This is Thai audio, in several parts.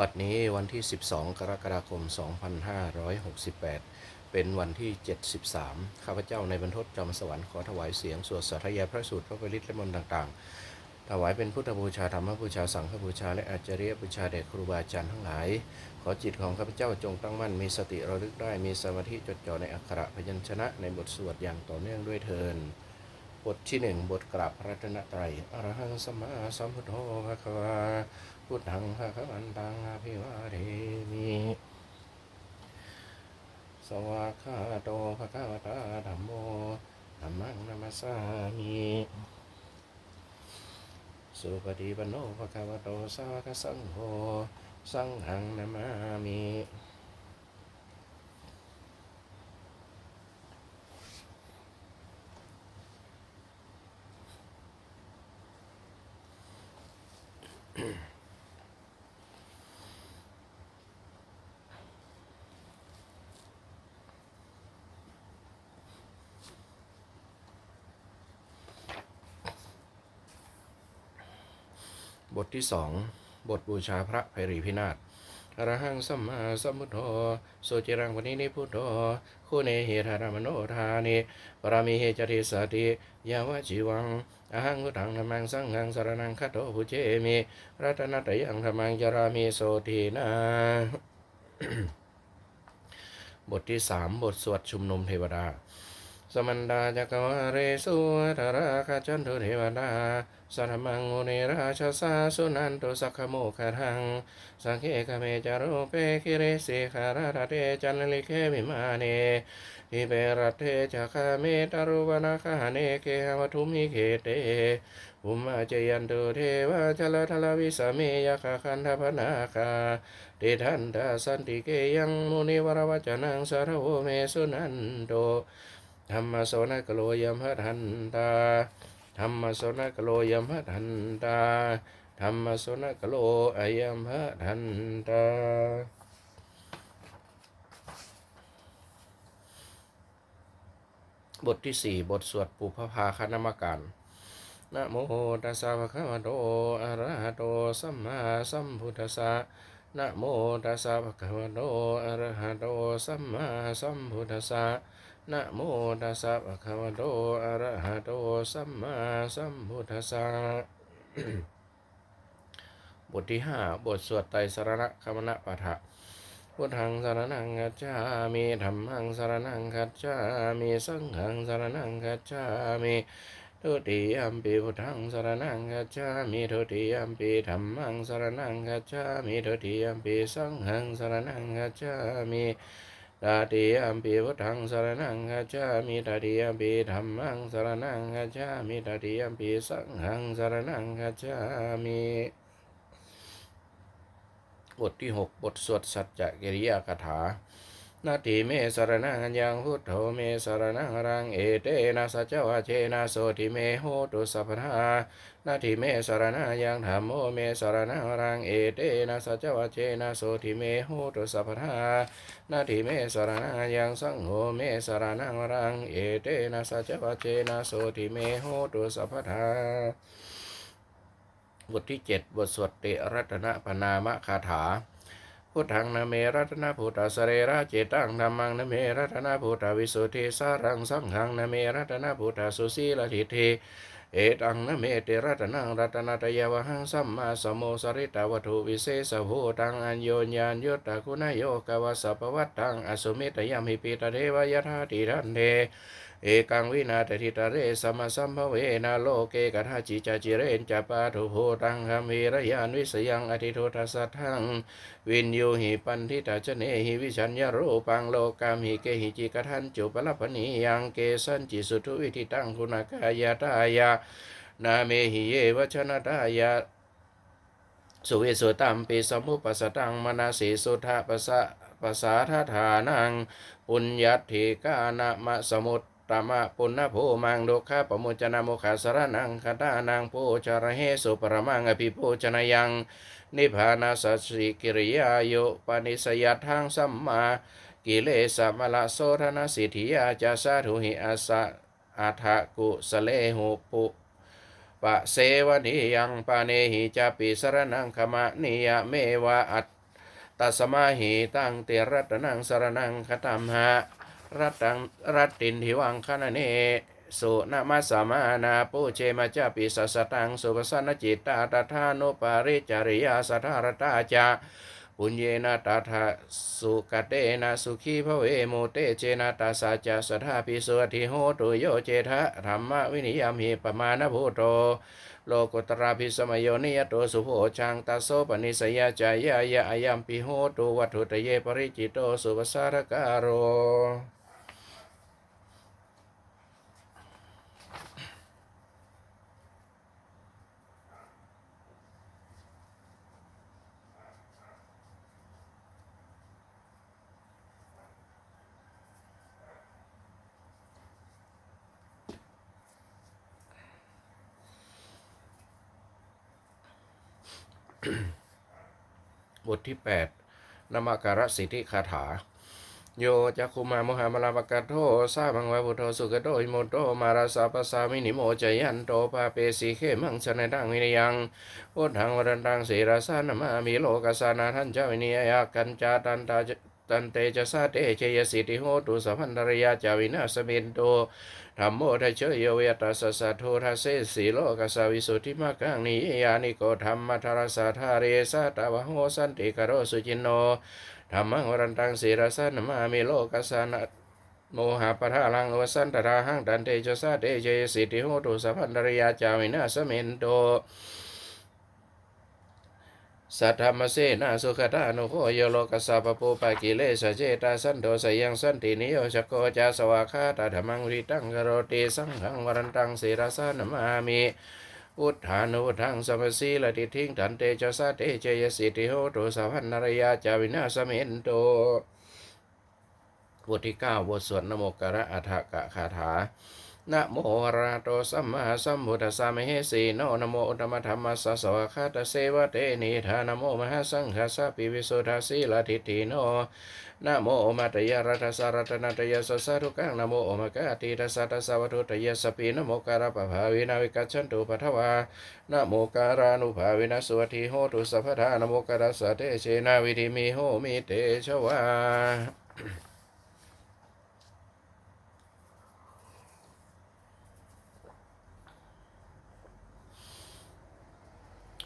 บัดนี้วันที่ 12 กรกฎาคม 2568 เป็นวันที่ 73 ข้าพเจ้าในบรรทดจอมสวรรค์ขอถวายเสียงสวดสาธยายพระสูตรพระปริตและมนต์ต่างๆ ถวายเป็นพุทธบูชาธรรมบูชาสังฆบูชา และอาจาริยบูชาแด่ครูบาอาจารย์ทั้งหลาย ขอจิตของข้าพเจ้าจงตั้งมั่นมีสติระลึกได้มีสมาธิจดจ่อในอักขระพยัญชนะในบทสวดอย่างต่อเนื่องด้วยเทินบทที่หนึ่งบทกราบพระรัตนตรัยอรหังสัมมาสัมพุทโธภะคะวา พุทธังภะคะวันตังอภิวาเทมิสวากขาโตภะคะวตาธรรมโมธรรมังนามสสามิสุปฏิปันโนภะคะวะโตสาวกสังโฆสังหังนามามิ ทที่สองบทบูชาพระไพรีพินาศอรหังสัมมาสัมพุทโธสุจิรังวันนี้นิพุทโธคูเนหิธารามโนทานิปรามิเฮจติสติยาวะจีวังอหังพุทังธรรมังสังฆังสารนังคัตโตภุเจมิรัตนัตยังธรรมังจารามิโสทีนาบทที่สามบทสวดชุมนุมเทวดา สมันดาจักวาเรสุธาราคาจันทุเทวดาสัทมังมุนีราชสาสุนันตุสักขโมคทัง สังเคคเมจารุเปคิเรสิคาราเตจันลิเคมิมาเนอิเปรัตเทจักเมตารุวนาคาเนเกหวัทุมิเคเตอุมาเจยันตุเทวาจลทลวิสเมยคาคันธพนาคาเตทันตาสันติเกยังมุนิวรวจนังสารโวเมสุนันโต ธรรมโสนกโลยมหทันตาธรรมโสนกโลยมหทันตาธรรมโสนกโลอยมหทันตาบทที่สี่บทสวดปุพพาคณมการนะโมตัสสะภะคะวะโตอะระหะโตสัมมาสัมพุทธัสสะนะโมตัสสะภะคะวะโตอะระหะโตสัมมาสัมพุทธัสสะ นะโมตัสสะภะคะวะโตอะระหะโตสัมมาสัมพุทธัสสะบทที่ห้าบทสวดไตรสรณะคมณปะทะพุทธังสรนังกัจฉามิธรรมังสรนังกัจฉามิสังฆังสรนังกัจฉามิทุติยัมปิพุทธังสรนังกัจฉามิทุติยัมปิธรรมังสรนังกัจฉามิทุติยัมปิสังฆังสรนังกัจฉามิ ตาติยมปีพุทธังสารนังกัจฉามิตาติยมปีธรรมังสารนังกัจฉามิตาติยมปีสังฆังสารนังกัจฉามิบทที่หกบทสวดสัจจกิริยาคาถา นาทีเมสรนังอังพุทโธเมสรนังรังเอเตนะสัจจวาเชนะโสทิเมโหตุสัพพทานาทิเมสรณะยังธรรมโมเมสรณะรังเอเตนะสัจวัจเจนะโสทิเมโหตุสัพพทานาทิเมสรณะยังสังโฆเมสรณะรังเอเตนะสัจวัจเจนะโสทิเมโหตุสัพพทาบทที่เจ็ดบทสวดเตรัตนปนามคาถา พุทธังนเมรัตนพุทธสเรระเจตังธรรมังนเมรัตนพุทธวิสุทธิสารังสังฆังนเมรัตนพุทธสุสีลทิเทเอตังนเมเตรัตนังรัตนตยวหังสัมมาสมโมสริตวัตถุวิเศษภูตังอัญโยญญาณยุตตะคุณโยกวสสปวัตตังอสุเมตยามิปิตเทวยทาติรันเท เอกังวินาตทิตาเรสมสัมภเวนะโลเกกทาจิจจิเรนจปาทุโพตังคามเระยานวิสยังอธิโททัสทังวินยูหิปันทิตาชเนหิวิชัญญารูปังโลกามหิเกหิจิกทันจุปลปนียังเกสันจิสุทุวิธิตังคุณากายตายานาเมหิเยวชนะตายาสุเวสุตัมปิสมุปสตังมนาสีสุทธปสะปสาทธานังปุญญัติกานามะสมุต ตมะปุณณโภมังโดคะปโมจนะโมคาสรนังคตานังโพจารเหสุปรมังอภิโภชนยังนิพพานาสัสสิกิริยาโยปนิสยัตทังสัมมากิเลสมละโสธนสิทธิยาจาสาธุหิอาสะอาทะกุสเลหุปุปะเสวนิยังปาเนหิจาปิสรนังขมะนิยะเมวะอัตตัสมาหิตังเตรัตนังสรนังคตัมหะ รัตตังรัตตินทิวังคณเนสุนามาสมานาปูเชมาจาปิสัสสตังสุปสันนจิตตาตถานุปาริจาริยาสัทธารตาจาปุญเยนะตาทาสุกเตนะสุขีภเวโมเตเจนะตาสาจะสัทาปิสุทิโหตุโยเจทะธรรมวินิยามหิปมาณภูโตโลกุตราภิสมโยนิยโตสุโภชังตัสโสปนิสยาจายายะอายัมปิโหตุวัตถุตเยปริจิโตสุปสารการโร บทที่ 8นามการสิทธิคาถา โยจักคุมามหามลาปกะโทสาบังวะพุทโธสุกโตอิโมโตมาราสาปสามินิโมจยันโตปาเปสีเขมังชนะดังวินยังโอทังวรันตังสีราสานามามิโลกาสสานาทันเจ้าวินิยากันจาตันตา ตันเตจะสาเตเชยสิทธิโหตุสัพพันธรยาจาวินาสมินโตธรรมโมทัชเชยเวตัสสะสะโททัสเสสีโลกัสวิสุทธิมากังนิยานิโกธรรมมัทรสาธาเรสาตาวะโหสันติกโรสุจินโนธรรมังวรันตังสีรสันมามิโลกัสานะโมหะปะทะลังวสันตราหังดันเตจสาเตเจยสิทธิโหตุสัพพันธรยาจาวินาสมินโต สัทธรรมเสนาสุขตานุโคโยโลกัสสะปปูปะกิเลสเจตาสันโดสยังสันตินิโยชโกจาสวาคาตาธรรมังริตังกโรติสังฆังวรันตังสีรสานมามิอุทธานุทังสัมปสีลติทิ้งทันเตจสาเตเจยสิติโหตุสัพพันนรยาจาวินาสเมนโตบทที่เก้าบทสวดนโมกระอัฏฐกะคาถา นะโมระหะโตสัมมาสัมพุทธัสสะมเหสีโนนะโมอุตมะธรรมัสสะสวะคาตเสวะเตนิธานโมมหาสังฆัสะปิวิสุทธสีลทิฏฐิโนนะโมมัตยารัตสารัตนัตยสสะทุกังนะโมมะกะติตัสสะตัสสะวัตถุตยสปินะโมการะปะภาวินาวิกัจฉันตุปะทวานะโมการานุภาวินาสวัติโหตุสัพพทานะโมกัสสะเตเชนะวิธิมิโหมิเตชวา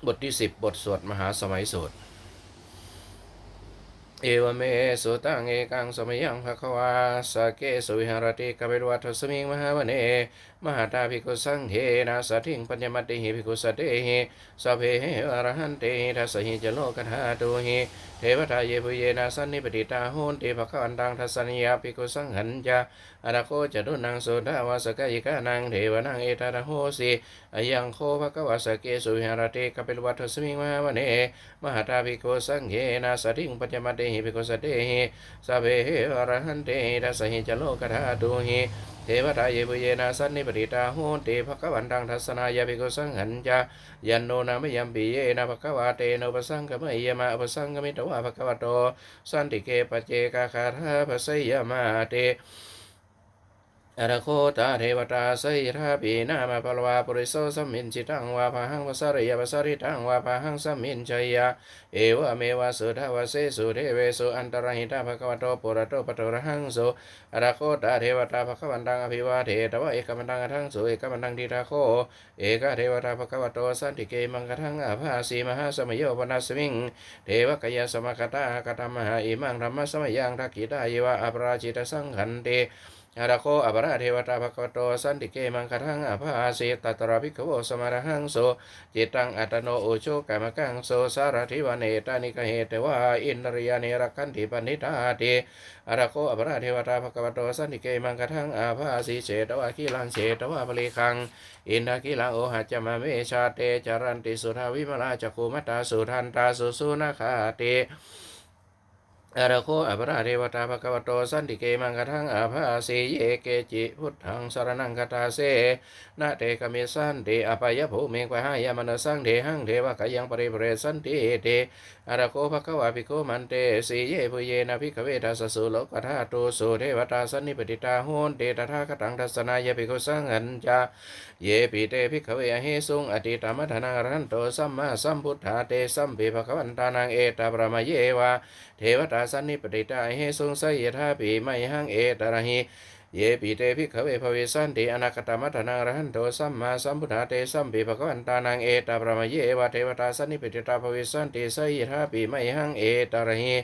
บทที่สิบบทสวดมหาสมัยสูตร เอวเมสุตังเอกังสมัยยังภควาสเกสุวิหารติกเวรวัฏสมิงมหาวเน มหาตาภิกขุสังเทนะสัทิงปัญญมติหิภิกขุสเตหิสัพเพอรหันเตทัสหิจโลกธาตุหิเทวทาเยปุเยนะสันนิปติตาโหนติภควันตังทัสสนิยาภิกขุสังหันจาอนาโคจตุนังโสดาวาสกายิกานังเทวนังเอตาโหสีอายังโคภควาสเกสุวิรติกเวรวัฏสมิงมหาวเนมหาตาภิกขุสังเกนะสทิงปัญญมติหิภิกขุสเตหิสัพเพอรหันเตทัสสหิจโลกธาตุหิ เทวทาเยปุเยนาสันนิปติตาโหนติภควันตังทัสนายาภิกขุสังหันจายันโนนามยัมปิเยนะภควาเตโนปสังกมยมาปสังกมิตวะภควโตสันติเกปเจกาคาทาภสยมาเต อระโคตาเทวตาสยทาปีนามาปลวาปุริโสสัมมินจิตังวาพาหังวสริยวสริตังวาพาหังสัมมินชัยาเอวะเมวะสุทาวเสสุเทเวสุอันตรหิตาภควโตปุระโตปโตระหังสุอระโคตาเทวตาภควันตังอภิวาเทตวะเอกมันตังทังสุเอกมันตังทิทาโคเอกเทวตาภควโตสันติเกมังกทังอาภาสีมหาสมโยปนัสมิงเทวกยสมคตากตมหาอิมังธรรมสมยังทักขิตายวะอปราชิตสังขันเต อาราโคอปราเทวตาภควโตสันติเกมังคทังอภาสิตตระภิกโวสมารหังโสจิตังอัตโนอุโชกามกังโสสารทิวเนตานิกเหตวาอินริยานิรักขันติปนิธาติอาราโคอปราเทวตาภควโตสันติเกมังคทังอาภาสิเฉตวาคิลังเฉตวาปริคังอินทกิลังโอหัจมาเมชาเตจารันติสุทาวิมลาจักขุมัตตาสุทันตาสุสุนาคาติ อาระโคอัปราเทวตาภควโตสันติเกมังกทังอาภาสีเยเกจิพุทธังสารนังคตาเสนาเตกเมสันติอปายภูเมงปะหายามนสังเทหังเทวกยังปริเปรสันติเตอาระโคภควาภิกขุมันเตสีเยปุเยนะภิกขเวทัสสุโลกธาตุสุเทวตาสันนิปติตาโหนเตตถาคตังทัสนายภิกขุสังหันจาเยปิเตภิกขเวเฮสุงอติตามัทนารันโตสัมมาสัมพุทธาเตสัมปิภควันตานังเอตปรมเยวาเทวตาสันนิปติตาเฮสุงสยทาปีไมหังเอตระหิ เยปิเตภิกขเวภเวสันติอนาคตมัทนารันโตสัมมาสัมพุทธาเตสัมปิภควันตานังเอตาปรมเยวาเทวตาสันนิปิตาภเวสันติสยทาปีไมหังเอตาระหิ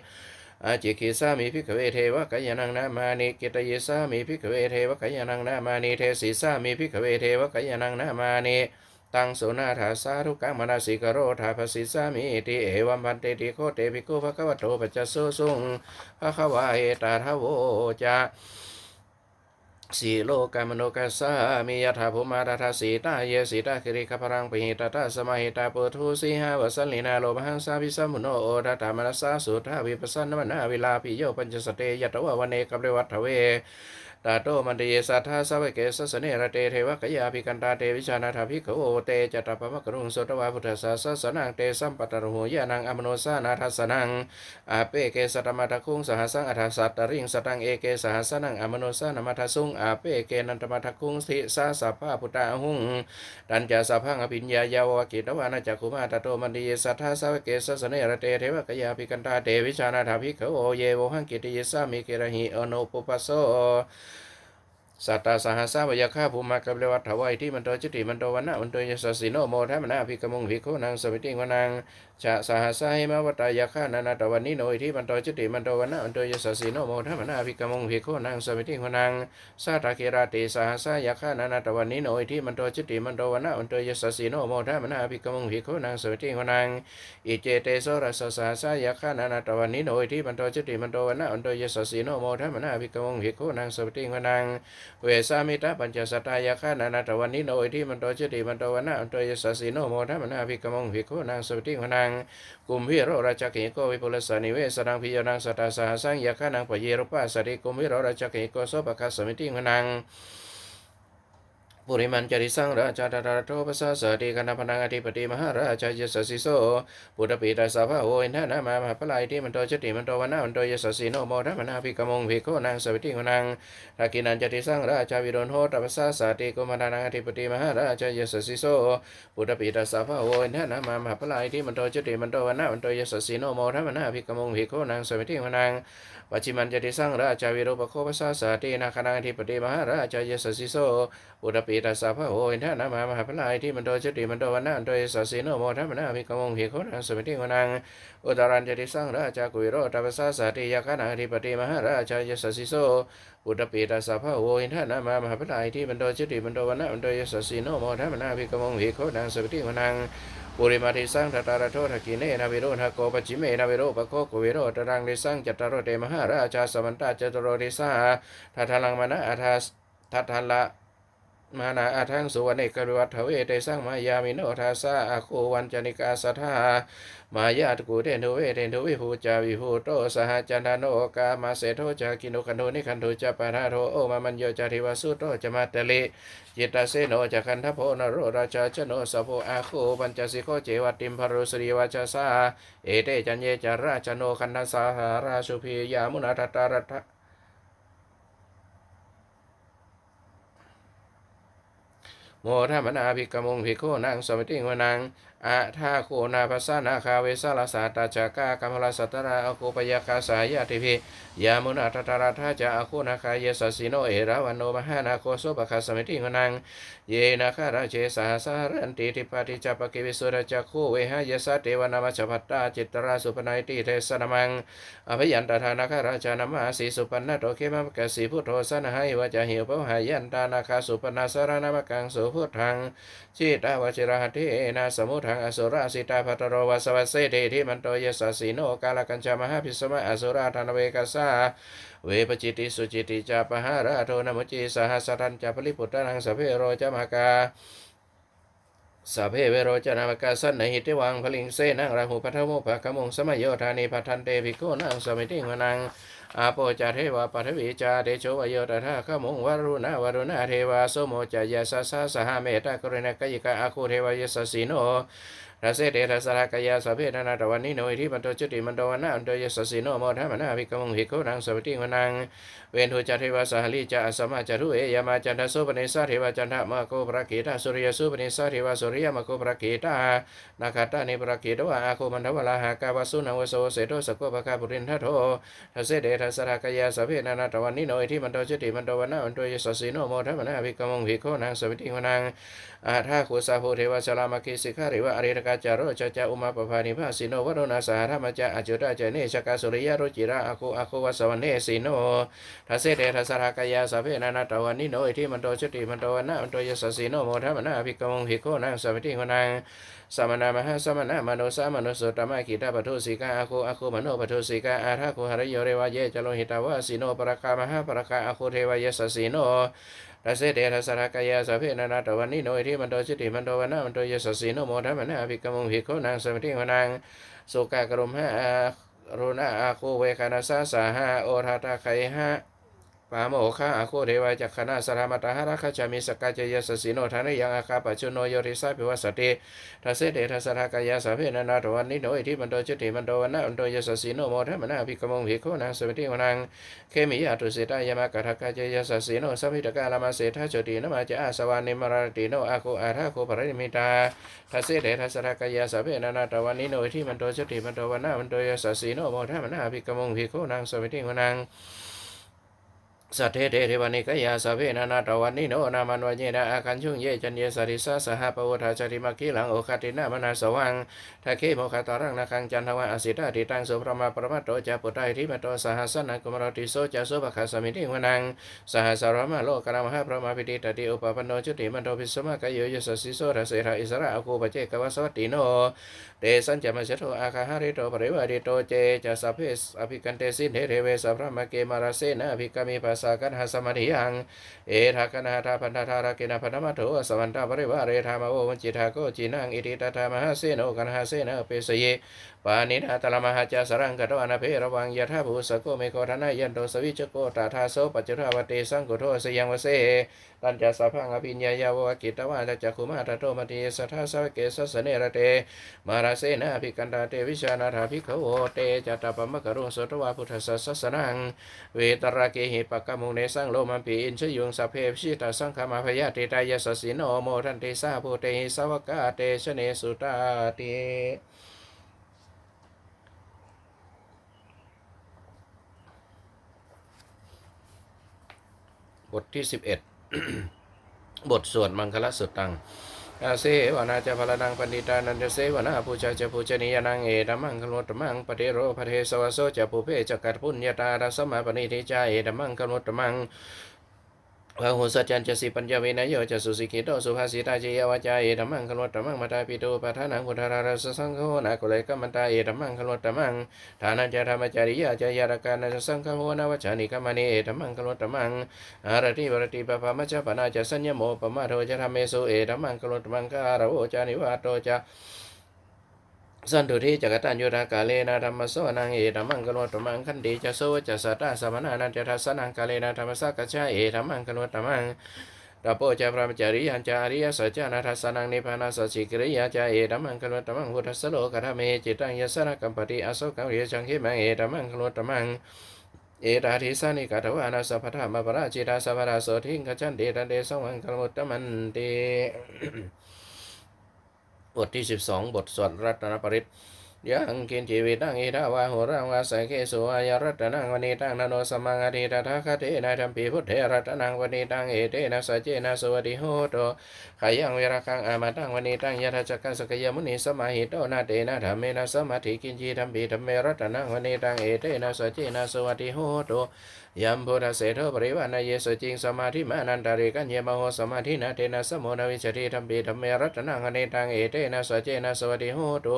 อาจิกิสามิภิกขเวเทวกายนังนามานิกิตเยสามิภิกขเวเทวกายนังนามานิเทศิสามิภิกขเวเทวกายนังนามานิตังโสนาถาสาธุกังมนาสิกโรธาภสิสามิติเอวัมพันเตติโคเตภิกขุภะคะวะโตปัจจสุสุงภะคะวะเอตาทะโวจะ สีโลกามโนกัสสามิยถาภูมาตถาสีตาเยสีตาคิริขพรังปิหิตตาสมาหิตาปุถุสีหาวสันลินาโลมหังสาพิสัมมุโนโอตตามนัสสาสุทธาวิปัสสนมนาวิลาภิโยปัญจสเตยตวะวันเนกับเรวัตถเว ตาโตมันเตเยสัทธาสวเกสสเนระเตเทวกยาภิกันตาเตวิชานาถาภิกขโอเตจตปะมะกรุงสตวาพุทธสาสสนังเตสัมปตตรหูยานังอมโนสานาทัสนังอาเปเกสตมัทคุงสหสังอัฏฐสัตตริงสตังเอเกสหสนังอมโนสานมัทสุงอาเปเกนันตมัทคุงสิสาสัพพะพุทธาหุงตัญจสัพพังอภิญญายาวกิตวานาจักขุมาตาโตมันเตเยสัทธาสวเกสสเนระเตเทวกยาภิกันตาเตวิชานาถาภิกขโอเยโวหังกิติยสามิเกระหิอโนปุปัสโส สัตตาสหัสสะวยาฆ่าภูมากับเรวัตถวัยที่มันโตจิติมันโตวันนะมันโตยสสิโนโมทัมนาภิกมุงภิกขุนางสวิติงวนัง ชะสหัสสะหิมวัตายาฆานานาตวันนิโนอิที่มันโตจิติมันโตวันนะมันโตยสสิโนโมทัมนาภิกมงภิกขนางสวิติงวนังสาตาเกราติสหัสสะยาฆานานาตวันนิโนอิที่มันโตจิติมันโตวันนะมันโตยสสิโนโมทัมนาภิกมงภิกขนางสวิติงวนังอิเจเตโสรสสหัสสะยาฆานานาตวันนิโนอิที่มันโตจิติมันโตวันนะมันโตยสสิโนโมทัมนาภิกมงภิกขนางสวิติงวนังเวสามิตาปัญจสตายาคานานาตวันนิโนอิทิมันโตจิติมันโตวันนะอันโตยสสสิโนโมทัมนาภิกมงภิกขนางสวิติวนังกุมพิโรราชกิโกวิปุลสานิเวสนังพิยนังสัตตาสหสังยาคานังปเยรุปัสสติกุมพิโรราชกิโกโสปะคัสสมิติวนัง ปุริมันจริสังราชาตาราโตภาษาสติกันพนังอธิปติมหาราชายสสิโสปุตปีตาสาภาโอินทนามามหาปลายที่มันโตจติมันโตวนามันโตยสสิโนโมทัมนาภิกขมงภิกขุนางสวิติงนังทักินันจติสังราชาวิโรนโหตภาษาสติกุมานังอธิปติมหาราชายสสิโสปุตปีตาสาภาโอินทนามามหาปลายที่มันโตจติมันโตวนามันโตยสสิโนโมทัมนาภิกขมงภิกขุนางสวิติงนังปัจจิมันจติสังราชาวิโรปโคภาษาสตินาคนังอธิปติมหาราชายสสิโสปุตตปีตัสสะพะโหอินทานามามหาพลายที่มันโตจติมันโตวันนะอันโตยสัสสีโนโมทัมนาภิกมงภิกขุนังสมิติวนังอุตรันจติสังราชากุวิโรตัปสสะสติยาคานังธิปติมหาราชายสัสสิโสปุตตปีตัสสะพะโหอินทานามามหาพลายที่มันโตจติมันโตวันนะอันโตยสัสสีโนโมทัมนาภิกมงภิกขุนังสมิติวนังปุริมาทิสังทัตตาระโททกิเนนาวิโรธโกปจิเมนาวิโรปโคกุวิโรตรังดิสังจัตตารโรเตมหาราชาสมันตาจตโรดิสาทัทลังมนะอาทาทัทละ มานาอาทังสุวรรณเอกริวัตเถเวเตสังมายามิโนทาสาอาโควันจนิกาสัทธามายาตกูเทนทุเวเทนทุวิภูจาวิภูโตสหจันทโนกามาเสโทจากินุคันโทนิคันโทจะปานาโทโอมามันโยจาริวาสุโตจะมาตะลิจิตตเสโนจะคันทโพนโรราชาชโนสโพอาโคปัญจสิโคเจวัติมพารุสรีวาชสาเอเตจันเยจาราชโนคันนาสาหาราชุพียามุนาทัตตารัต โมระมนาภิกขมงภิกขุนางสมิติงวนัง อาทาโคนาภาษานาคาเวสาลสาตาจากากรรมลาสัตตาอโคปยาคาสายาติภิยามุนาตตาราธาจะอโคนาคายสสิโนเอราวันโนมหานาโคโสปะคาสมิติงนังเยนาคาราเจสาสารันติทิปฏิจัปกิวิสุรจักขูเวหายสัตเทวนามัจพัตตาจิตตราสุปนัยติเทสนมังอภยันตทานาคาราชานามาสีสุปันนโตเคมะกสีพุทโธสนหายวจหิวปหายันตานาคาสุปนาสารนามกังสุพุทธังชิตาวชิระหเทนะสมุทังอสุราสิตาภัตโรวาสวัสเสเททิมันโตยสสสีโนกาลกัญจามหาพิสมะอสุราธนเวกัสสาเวปจิติสุจิติจาปหาราโทนมุจิสหัสสันจะปริพุทธนังสเพโรจมากาสัพเพเวโรจนามกาสันนหิติวังพลิงเสนังราหูพัทธโมภะกมุงสมัยโยธานิพัทันเตภิโกนังสมิติงวนัง อาโปจาเทวาปัทวีจาเดโชวโยตถาขมุงวรุณาวรุณาเทวาโสโมจายาสสะสหเมตตากรุณกยิกาอาคูเทวายสสสิโน ทัสเสเดทัสสะกายาสเพนานาตวันนิโนอิทิมันโตจุติมันโตวันนาอันโตยสสสิโนโมทัมนาภิกขมุงภิกขุนังสวิติวนังเวนทุจาเทวาสหลิจาอสมาจารุเอยามาจันทโสปนิสาเทวาจันทมะโกปรากิตาสุริยสุปนิสาเทวาสุริยมะโกปรากิตานาคาตานิปรากิตวะอาโคมันทวลาหากาวาสุนังวโสเสโตสกโกปะคาปุรินทโททัสเสเดทัสสะกายาสเพนานาตวันนิโนอิทิมันโตจุติมันโตวันนาอันโตยสสสิโนโมทัมนาภิกขมุงภิกขุนังสวิติวนังอาทาคุสาโพเทวสลามากิสิกขาริวะอริรกาจารโรจจาอุมาปภานิภาสิโนวโรนาสหธรรมจาอจุราจเนชกาสุริยโรจิระอาคุอาคุวัสวันเนสิโนทัสเสดทัสรากายาสเพนานาตวันนิโนอิทิมันโตชุติมันโตวันนามันโตยสสิโนโมทัมนาภิกขมงภิกขุนังสวิติขุนังสมณามหาสมณมโนสามโนสุตมะกิตาปทุสิกาอาคุอาคุมโนปทุสิกาอาทาคุหริโยเรวะเยจโลหิตาวะสิโนปรกามหาปรกาอาคุเทวายสสสิโน รัสเสเดทัสรากายาสพเพนานาตวันนิโนอิทิมันโตจิติมันโตวันนามันโตยยศสีโนโมทัมนาภิกขมุงภิกขุนางสมิติวนางสุกากรุมหะรุณาอาคูเวคานาสาสาหะโอทาตาไคหะ ปาโมคะอาคูเทวาจักขณาสรามตาหราคจามิสกกายยสสีโนทานิยังอาคาปัจจุโนโยริสาภิวสติทัสเสเดทัสสะกายาสพเพนานาตวันนิโนอิทิมันโตจิติมันโตวันนามันโตยสสีโนโมทัมนาภิกขมุงภิกขุนางสมิติวนังเคมิยาตุสิตายามากะทะกะเจยสัสสิโนสัมพิตกาลามาเสทะโจตินมาจะอาสวานิมารติโนอาโคอาทาโคปริมิตาทัสเสเดทัสสะกะยาสะเพนานาตวันนิโนที่มันโตชติมันโตวันนามันโตยสัสสิโนโมทะมนาภิกขมงภิกขุนางสมิติวนัง สัทเทเทเทวานิกายาสเพนานาตวันนิโนนามันวันเยนะอาคันชุงเยจันเยสริสาสหปวุทาจริมาคิลังโอคตินามนาสวังทักเคโมคาตารังนาคังจันทวะอสิตาติตังสุพรมาปรมัตโตจาปุตไตทิมโตสหัสนังกุมารติโสจาสุปคาสมิติวนังสหัสรมาโลกรามหาพระมาพิติตติอุปปันโนจุติมันโตพิสมากายโยยสสิโสระเสระอิสระอคูปเจกวสวัตติโนเตสัญจมัชโตอาคาหาริโตปริวาริโตเจจะสัพเพสอภิกันเตสินเทเทเวสัพพะมะเกมาราเสนะอภิกามิปัสสะกันหาสมาธิยัง เอทากันหาทาพันธาธาราเกนะพันธมัทโถสวันตาปริวาเรธามโอวันจิตาโกจินังอิติตถามหาเสโนกันหาเสนเปสเยปานินาตลมหาจาสรังกตวานาเพระวังยะธาภูสโกเมโกทนายันโตสวิจโกตาทาโสปัจจุราวเตสังกุโทสยังวเสตันจะสัพพังอภิญญายาวะกิตวาตจักขุมาตโตมติสัทธาสวเกสัสเนระเตมาราเสนาภิกันตาเตวิชานาถาภิกขโวเตจัตตปมะกะรุงสุตวาพุทธสสสนังเวตระเกหิปะกะมุงเนสังโลมันปีอินชยุงสัพเพพิตาสังฆมาพยาติตายสสสิโนโมทันเตสาภูเตหิสาวกาเตชเนสุตาเตบทที่สิบเอ็ดบทสวดมังคลสุตัง อาเสวนาจะพลนังปณิตานันจะเสวนาปูชาจะปูชนียนังเอตมังคลวตมังปฏิโรปเทสวโสจะปูเพจกกัดพุญญาตารัสมาปณิทิจาเอตมังคลวตมัง พระหุสัจจันจะสิปัญญาเวนโยจะสุสิกิโตสุภาสิตาเจยวาจาเอตมังคลวตมังมาตาปิโตปะทานังพุทธาราสสังโฆนากุเลกัมมันตาเอตมังคลวตมังฐานันจะธรรมจริยาจะยารการนัสังฆโหนาวจานิกามณีเอตมังคลวตมังอารติวรติปะปะมัจจปนาจะสัญญโมปะมาโทจะทำเมสุเอธรรมังกลตมังการโวจานิวาโตจะ สันตุทิจักตัญญูรากาเลนะธรรมโสนังเอธรรมังกลตมังคันติจะโสจะสัตตาสมนานันจะทัสนังกาเลนะธรรมสักกะชะเอธรรมังกลตมังตโปจะพระมจาริยันจาริยสัจจานาทัสนังนิพพานาสัจิกริยาจาเอธรรมังกลตมังพุทธัสโลกธรรมเมจิตังยสนะกัมปติอโศกังเรียจังขิมังเอธรรมังกลตมังเอตาทิสานิกาทวานาสัพพะธรรมปราจิตาสัพพะรโสทิงขจันเดตันเดสวังกลมุตตมันเต บทที่สิบสองบทสวดรัตนปริศ ยังกินจีวิตังอิทาวาหุรังวาสังเคสุอายรัตนังวนีตังนโนสมังอธิตถาคเตนะธรรมปีพุทเทรัตนังวนีตังเอเตนะสัจเจนะสวัสดิโหโตขายังเวรคังอามาตังวนีตังยะทัจจกังสกยมุนีสมาหิโตนาเตนะธรรมเมนะสมาธิกินจีธรรมปีธรรมเมรัตนังวนีตังเอเตนะสัจเจนะสวัสดิโหโตยัมพุทธเสโทปริวานายเยสจิงสมาธิมานันตาริกัญเยมโหสมาธินาเตนะสมุนวิชติธรรมปีธรรมเมรัตนังอเนตังเอเตนะสเจนะสวัสดิโหตุ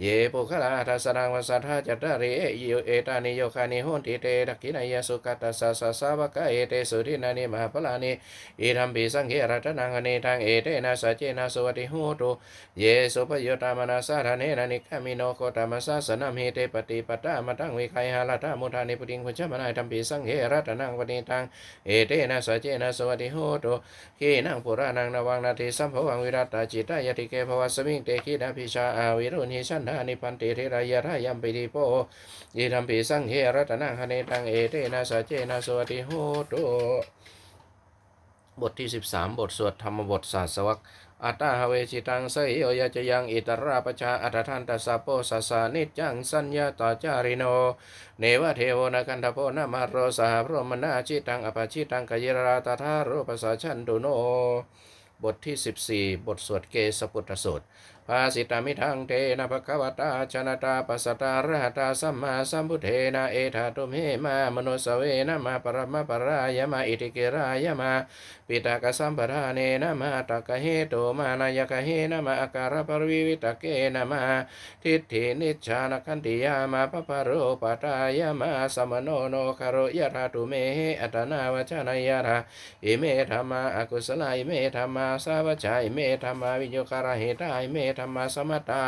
เยปุปุคลาทัสสรังวสัทธาจัตตาริเอโยเอตานิโยคานิโหนติเตทักขินายสุกัตตสสสสาวกะเอเตสุรินานิมหาพลานิอิธัมปิสังเขรัตนังอเนทังเอเตนะสัจเจนะสวัติโหตุเยสุปโยตามนาสาธเนนะนิกามิโนโคตามสาสนัมเฮเตปฏิปตามาตังวิไคหาลตามุทานิปุติงพุชมนายธัมปิสังเขรัตนังวเนทังเอเตนะสัจเจนะสวัติโหตุขีนังปุรานังนวังนาทิสัมภวังวิรัตตาจิตตายติเกภวสมิงเตขีนาพิชาอาวิรุณิชันทานิพันติเทรายะทายัมปิติโปยิธัมปิสังเขรัตนังคเนตังเอเตนะสัจเจนะสวัติโหตุบทที่ 13 บทสวดธรรมบทศาสวกอัตตาหเวจิตังไสโยยจะยังอิตราปชาอัตทันตสัพโปสัสสานิจังสัญญาตาจาริโน เนวเทวนากันทโพนามารโรสหพรมนาจิตังอปชิตังกยราตถาโรปสาชันตุโน บทที่ 14 บทสวดเกสปุตตสูตร ภาสิตามิทังเทนะภควตาชนะตาปัสสตาระหตาสัมมาสัมพุทเทนะเอธาตุเมมามโนสเวนะมาปรมปรายมาอิติเกรายมาปิตากสัมปทาเนนะมาตกะเหโตมานายกะเฮนะมาอาการปรวิวิตเกนะมาทิฏฐินิจานคันติยามาปปะโรปตายมาสมโนโนคารยะธาตุเมอัตนาวจนายะระอิเมธรรมาอกุศลอิเมธรรมาสาวจาอิเมธรรมาวิโยคาระเหตาอิเมธธรรมสมัตา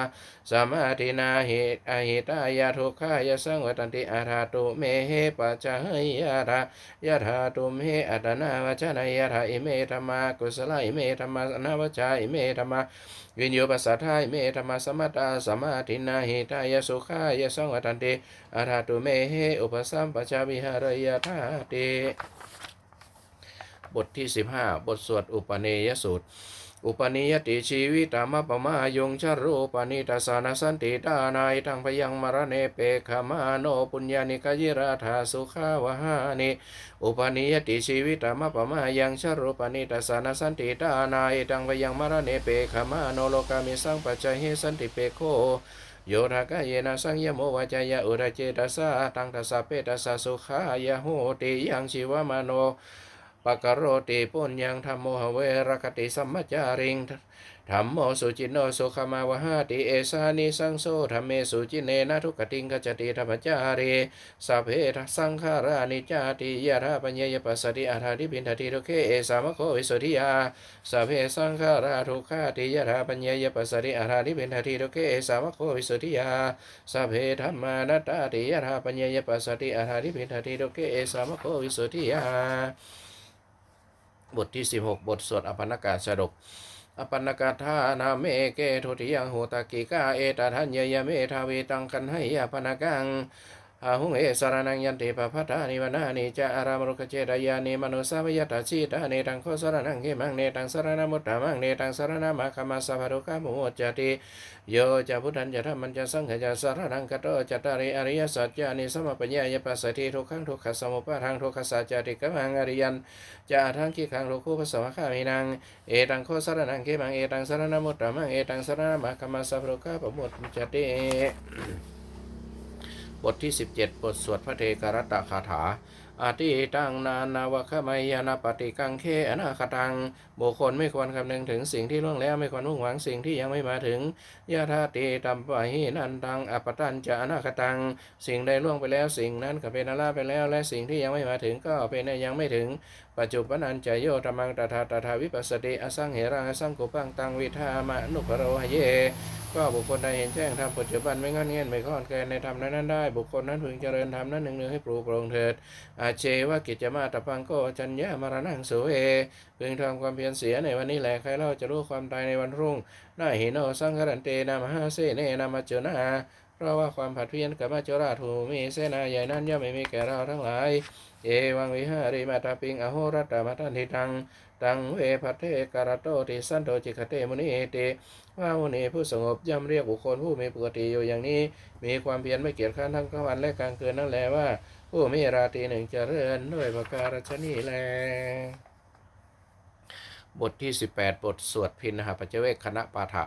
สมาธินาเหตอหิตายาทุกขายสังวตันติอาธาตุเมเหปัจจายะระยะธาตุเมอัตนาวจนายะระอิเมธรรมากุศลอิเมธรรมนาวจาอิเมธรรมาวิญโยปัสสะทายเมธรรมสมัตาสมาธินาหิตายสุขายสังวตันติอาธาตุเมเหอุปสัมปชาวิหารยาธาติบทที่ 15 บทสวดอุปเนยสูตร อุปนิยติชีวิตามะปมายงชรูปนิตาสานสันติดานายทังพยังมรเนเปขมาโนปุญญานิกยิราธาสุขาวหานิอุปนิยติชีวิตามะปมายังชรูปนิตาสานสันติดานายทังพยังมรเนเปขมาโนโลกามิสังปัจจเหสันติเปโคโยธากายเยนะสังยโมวาจายะอุระเจตสาตังทัสสะเปตัสสะสุขายะโหติยังชีวมโน ปะกโรติปุญญังธรรมโมหเวรคติสัมมจาริงธรรมโมสุจินโนสุขมาวหาติเอสานิสังโซธรรมเมสุจินเนนะทุกขติงกจติธรรมจารีสัพเพทสังขารานิจาติยะธาปัญญยปัสสติอาธาทิปินทติทุเคเอสามโควิสุทธิยาสัพเพสังขาราทุกขาติยะธาปัญญยปัสสติอาธาทิปินทติทุเคเอสามโควิสุทธิยาสัพเพธรรมานัตตาติยะธาปัญญยปัสสติอาธาทิปินทติทุเคเอสามโควิสุทธิยา บทที่ 16 บทสวดอภนกาสดกอปันกาธานาเมเกทุติยังหูตากิกาเอตทัญญยเมทาวีตังกันให้อภันกัง อาหุงเอสารนังยันติปะพัทานิวนานิจาอารามรุกเจดายานิมนุสาวยัตชีตาเนตังโคสารนังเกมังเนตังสารนามุตตามังเนตังสารนามาคามาสภารุกามุจจติโยจะพุทธันจะธรรมันจะสังขจะสารนังกัตโตจัตตาริอริยสัจจานิสมปัญญายปัสสติทุกขังทุกขสมุปาทังทุกขสัจจติกมังอริยันจะทังกิขังทุกขุปสมะขามินังเอตังโคสารนังเกมังเอตังสารนามุตตามังเอตังสารนามาคามาสภารุกาปมุจจติ บทที่ 17 บทสวดพระเทการตะคาถาอาทิตังนานาวะขมายานาปฏิกังเคอนาคตังบุคคลไม่ควรคำนึงถึงสิ่งที่ล่วงแล้วไม่ควรมุ่งหวังสิ่งที่ยังไม่มาถึงยาธาติตัมปะหินันตังอปตันจะอนาคตัง สิ่งใดล่วงไปแล้วสิ่งนั้นก็เป็นอลาไปแล้ว และสิ่งที่ยังไม่มาถึงก็เป็นยังไม่ถึงปัจจุบันนันจะโยธรรมังตถาตถาวิปัสสติอสังเหรังอสังกุปังตังวิธามะนุปโรหเย ก็บุคคลใดเห็นแจ้งธรรมปัจจุบันไม่งอนเงียนไม่ข้อนแคลนในธรรมนั้นได้ บุคคลนั้นพึงเจริญธรรมนั้นหนึ่งหนึ่งให้ปลูกโปรงเถิด อาเชวะกิจจมาตปังโกจัญญามรณังสุเอพึงทำความเพียรเสียในวันนี้แหละใครเล่าจะรู้ความตายในวันรุ่งนาหิโนสังครันเตนามหาเสเนนามาเจนา เพราะว่าความผัดเพี้ยนกับมาจราถูมีเสนาใหญ่นั้นย่อมไม่มีแก่เราทั้งหลายเอวังวิหาริมาตาปิงอโหรัตตมาตันทิตังตังเวพัทเทการโตติสันโตจิกเตมุนีเตว่ามุนีผู้สงบย่ำเรียกบุคคลผู้มีปกติอยู่อย่างนี้ มีความเพียรไม่เกียจข้านทั้งกลางวันและกลางคืนนั่นแหละว่า ผู้มีราตรีหนึ่งจเจริญด้วยประการฉนี้แล บทที่ 18 บทสวดพินหาปัจเจเวกคณะปาฐะ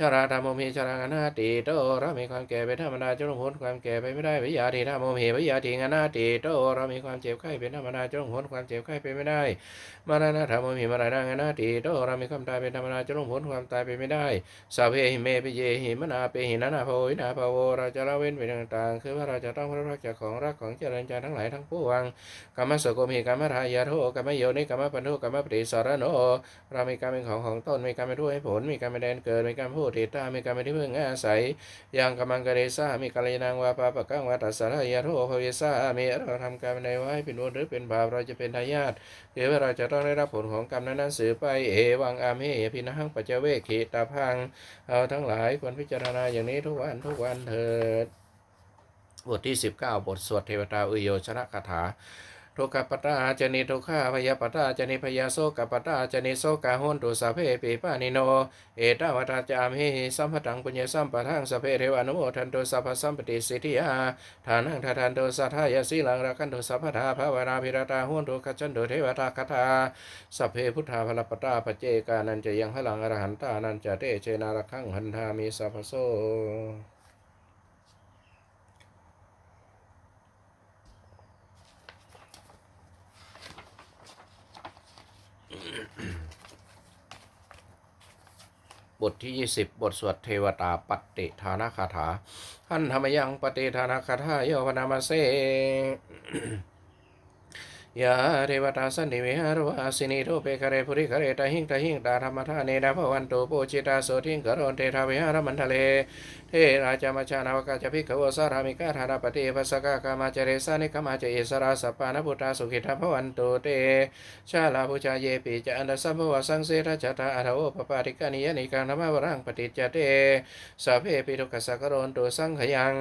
ชราธรรมโมหิชรางนาติโตเรามีความแก่เป็นธรรมดาจะลงพ้นความแก่ไปไม่ได้วิยาทีธรรมโมหิวิยาทีงนาติโตเรามีความเจ็บไข้เป็นธรรมดาจะลงพ้นความเจ็บไข้ไปไม่ได้มรณะธรรมโมหิมรณะงนาติโตเรามีความตายเป็นธรรมดาจะลงพ้นความตายไปไม่ได้สัพเพหิเมปิเยหิมนาเปหินานาโพวินาภโวเราจะละเว้นไปต่างๆ คือว่าเราจะต้องพระรักจากของรักของเจริญใจทั้งหลายทั้งปวงกรรมสกุมิกรรมทายาโทกรรมโยนิกรรมปันโทกรรมปฏิสารโนเรามีการเป็นของของตนมีการเป็นผู้ให้ผลมีการเป็นแดนเกิดมีการพูดติตามมีการเป็นที่พึ่งอาศัยอย่างกำมังกะเรซามีกัลยาณังวาปาปะกังวาตัสสะระยะโทภเวซามีเราทำการในไว้เป็นบุญหรือเป็นบาปเราจะเป็นทายาทคือว่าเราจะต้องได้รับผลของกรรมนั้นๆสืบไปเอวังอาเมพินะหังปัจเจเวกขีตาพังเอาทั้งหลายควรพิจารณาอย่างนี้ทุกวันทุกวันเถิดบทที่ 19 บทสวดเทวตาอุโยชนะคาถา ทุกขปตาจนิทุกขาพยาปตาจนิพยาโสกปตาจนิโสกาโหนตุสาเพปิปานิโน เอตาวตาจามิสัมภตังปุญญสัมปะทังสเพเทวานุโมทันตุสัพพสัมปติสิทธิยาฐานังทาทันตุสัทธายสีลังรักันตุสัพพทาภาวนาภิรตาโหนตุกัจจันตุเทวตาคาถาสเพพุทธาพลปตาปเจกานันจะยังพลังอรหันตานันจะเตเจนารักขังหันธามิสัพพโส บทที่ 20 บทสวดเทวตาปฏิทานาคาถาท่านธรรมยังปฏิทานาคาถาโยพนามาเซยาเทวตาสันนิวิหารวาสินีโทเปคเรภุริคเรตาหิงตาหิงตาธรรมธาเนดาภวันตุปูจิตาโสทิงกโรนเททาวิหารมันทะเล เทราจามาชานาวกาจพิกขวสารามิกาธานาปฏิปัสกากามาเจเรสานิกามาเจเอสราสปานพุทธาสุขิทาภวันตุเตชาลาภูชาเยปิจะอันดสัมภวสังเสราชตาอัตโอปปาติกานิยนิกังธรรมวรังปฏิจเตสัพเพปิทุกสักโรนตุสังขยัง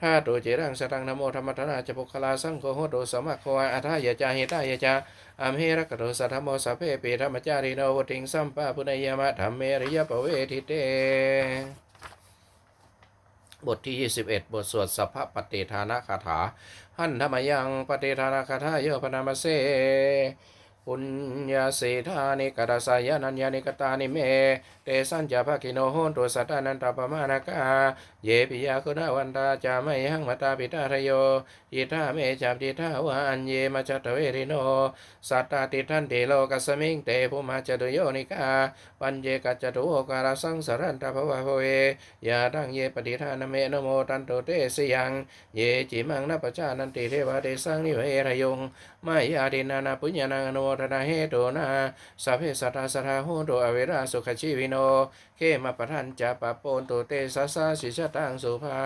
ท่าตุเจรังสตังนโมธรรมทนาจะปุคลาสังโฆโหตุสมัคโควาอัทายจาหิตายจาอามเฮรกโตสัทธโมสัพเพปิธรรมจาริโนวติงสัมปะปุณยมะธรรมเมริยปเวทิเต บทที่ 21 บทสวดสัพพปฏิทานาคาถา หันธรรมยังปฏิทานาคาถาโยพนามาเส ปุญญาเสธานิกตาสายานัญญานิกตานิเม เตสัญจาภคิโนโหนตุสัตตานันตปมานากา เยปิยาคุณาวันตาจามหังมตาปิตาทโยยิทาเมจับติทาวานเยมาจัตเวริโน สัตตาติทันติโลกัสมิงเตภุมาจตุโยนิกา ปัญเยกัจจตุโอการสังสารันตภวะภเวยาดังเยปฏิทานเมนโมตันโตเตสยัง เยจิมังนปจานันติเทวะเตสังนิเวรยงไมายาดินานาปุญญานังอนุทนาเหตุนาสัพเพสัตตาสัทธาโหตุอเวราสุขชีวิโน เขมาปทันจะปะโปนตุเตสัสสาสิชะตังสุภา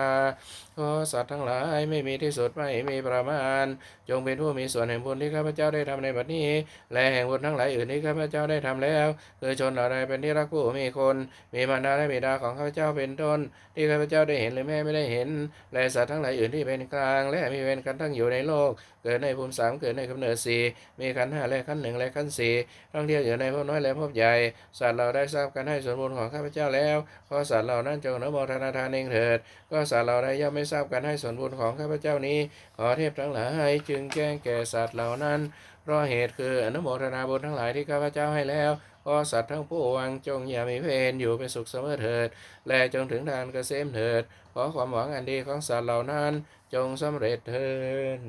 ขอสัตว์ทั้งหลายไม่มีที่สุดไม่มีประมาณ จงเป็นผู้มีส่วนแห่งบุญที่ข้าพเจ้าได้ทำในบัดนี้ และแห่งบุญทั้งหลายอื่นที่ข้าพเจ้าได้ทำแล้วคือชนเหล่าใดเป็นที่รักผู้มีคน มีมารดาและบิดาของข้าพเจ้าเป็นต้น ที่ข้าพเจ้าได้เห็นหรือแม่ไม่ได้เห็น และสัตว์ทั้งหลายอื่นที่เป็นกลาง และมีเวรกันทั้งอยู่ในโลก เกิดในภูมิสามเกิดในกำเนิดสี่มีขันห้าและขันหนึ่งและขันสี่ท่องเที่ยวอยู่ในภพน้อยและภพใหญ่ สัตว์เราได้ทราบกันให้ส่วนบุญของข้าพพเจ้าแล้วขอสัตว์เหล่านั้นจงนโมทนาทานเองเถิด ก็สัตว์เหล่าใดย่อมไม่ทราบกันให้ส่วนบุญของข้าพเจ้านี้ ขอเทพทั้งหลายจึงแจ้งแก่สัตว์เหล่านั้นเพราะเหตุคืออนุโมทนาบุญทั้งหลายที่ข้าพเจ้าให้แล้วขอสัตว์ทั้งปวงจงอย่ามีเวรอยู่เป็นสุขเสมอเถิด และจงถึงทางเกษมเถิด ขอความหวังอันดีของสัตว์เหล่านั้นจงสำเร็จเถิด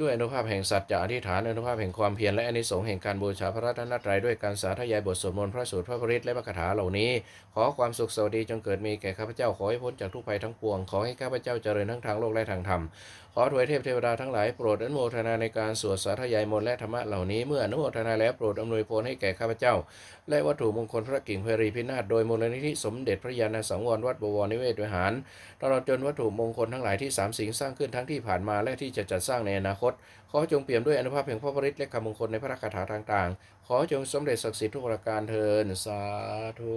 ด้วยอนุภาพแห่งสัจจะอธิษฐานอนุภาพแห่งความเพียรและอนิสงส์แห่งการบูชาพระรัตนตรัยด้วยการสาธยายบทสวดมนต์พระสูตรพระปริตและพระคาถาเหล่านี้ขอความสุขสวัสดีจงเกิดมีแก่ข้าพเจ้าขอให้พ้นจากทุกภัยทั้งปวง ขอให้ข้าพเจ้าเจริญทั้งทางโลกและทางธรรม ขอถวยเทพเทวดาทั้งหลายโปรดอนุโมทนาในการสวดสาธยายมนต์และธรรมะเหล่านี้เมื่ออนุโมทนาแล้วโปรดอำนวยพรให้แก่ข้าพเจ้า และวัตถุมงคลพระกิ่งเพรีพินาศโดยมูลนิธิสมเด็จพระยาณสังวรวัดบวรนิเวศวิหารตลอดจนวัตถุมงคลทั้งหลายที่สามสิงสร้างขึ้นทั้งที่ผ่านมาและที่จะจัดสร้างในอนาคต ขอจงเปี่ยมด้วยอนุภาพแห่งพระปริตและคำมงคลในพระคาถาต่างๆ ขอจงสำเร็จศักดิ์สิทธิ์ทุกประการเทินสาธุ